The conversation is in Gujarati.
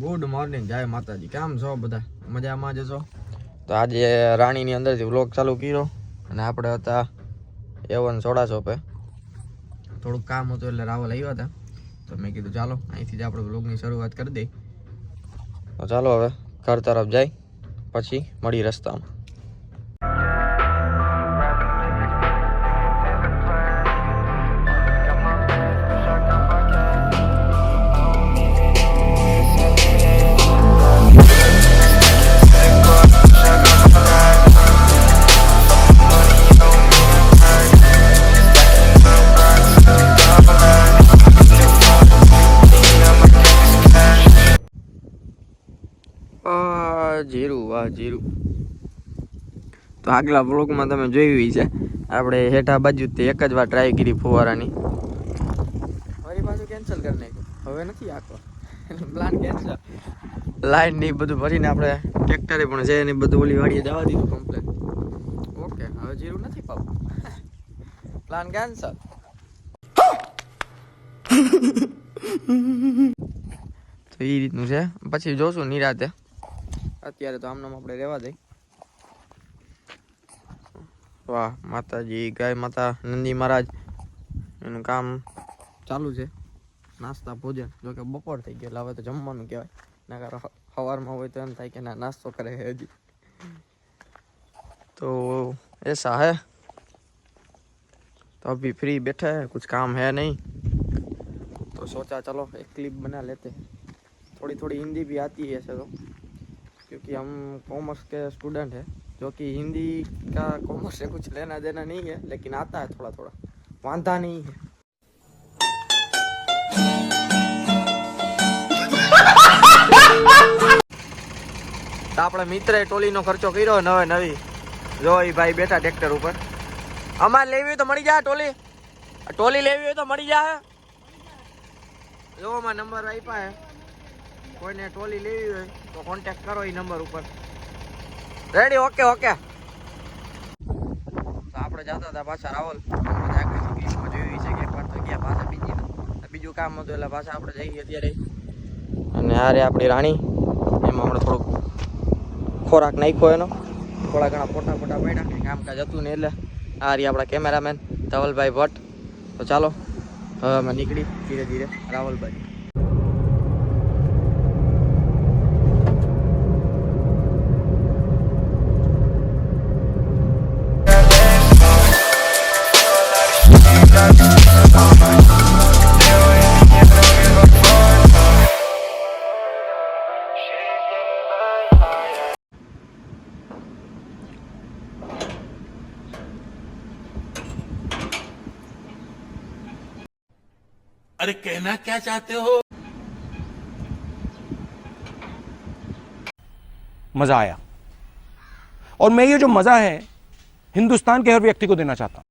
ગુડ મોર્નિંગ જય માતાજી. કેમ છો બધા? મજામાં જ છો? તો આજે રાણીની અંદરથી વ્લોગ ચાલુ કર્યો અને આપણે હતા એવન સોડા શોપે થોડુંક કામ હતું એટલે રાવલ આવ્યા હતા. તો મેં કીધું, ચાલો, અહીંથી જ આપણે વ્લોગની શરૂઆત કરી દઈ તો ચાલો હવે ઘર તરફ જાય પછી મળી રસ્તામાં. આ જીરું વાહ જીરું. તો આગલા બ્લોકમાં તમે જોયું છે આપણે હેઠા બાજુ એક જ વાર ટ્રાય કરી ફુવારાની. ફરી પાછું કેન્સલ કરી નાખ્યું. હવે નથી આખો. પ્લાન કેન્સલ લાઈન ને બધું ભરીને આપણે ટ્રેક્ટરે પણ છે ને બધું ઓલી વાડીએ જવા દીધું કમ્પ્લેટ ઓકે હવે જીરું નથી પાવું પ્લાન કેન્સલ તો એ રીતનું છે. પછી જોશું નિરાતે. અત્યારે તો આમનામ આપણે રહેવા દઈ વાહ, માતાજી, ગાય માતા, નંદી મહારાજ. એનું કામ ચાલુ છે. નાસ્તા, ભોજન. જો કે બપોર થઈ ગયો હવે તો જમવાનું કહેવાય. નગર સવારમાં હોય તો એમ થાય કે ના, નાસ્તો કરે હજી. તો એસા હે? તો અભી ફ્રી બેઠા હે, કુછ કામ હે નહીં. તો સોચા ચલો, એક ક્લિપ બના લેતે. થોડી થોડી હિન્દી ભી આતી હૈ તો. क्योंकि हम कॉमर्स के स्टूडेंट हैं जो कि हिंदी का कॉमर्स से कुछ लेना देना नहीं है लेकिन आता है थोड़ा थोड़ा वांधा नहीं है તો આપણે મિત્રએ ટોલીનો ખર્ચો કર્યો નવે નવી જો એ ભાઈ બેઠા ટ્રેક્ટર ઉપર અમારે લેવી હોય તો મળી જાય ટોલી આ ટોલી લેવી હોય તો મળી જાય જો અમારા નંબર આપ્યા હે કોઈને ટોલી લેવી હોય તો કોન્ટેક્ટ કરો એ નંબર ઉપર. રેડી ઓકે ઓકે તો આપણે જતા હતા પાછા ક્લિપમાં જોયું છે કે એકવાર ગયા પાછા બીજી બીજું કામ હતું એટલે પાછા આપણે જઈએ અત્યારે. અને આ રે આપણી રાણી. એમાં હમણાં થોડુંક ખોરાક નાખ્યો એનો. થોડા ઘણા ફોટા ફોટા પડ્યા. કામકાજ હતું ને એટલે. આ રહી આપણા કેમેરામેન ધવલભાઈ ભટ્ટ. તો ચાલો, હવે અમે નીકળી ધીરે ધીરે રાવલભાઈ. अरे कहना क्या चाहते हो? मज़ा आया। और मैं ये जो मज़ा है, हिंदुस्तान के हर व्यक्ति को देना चाहता हूँ।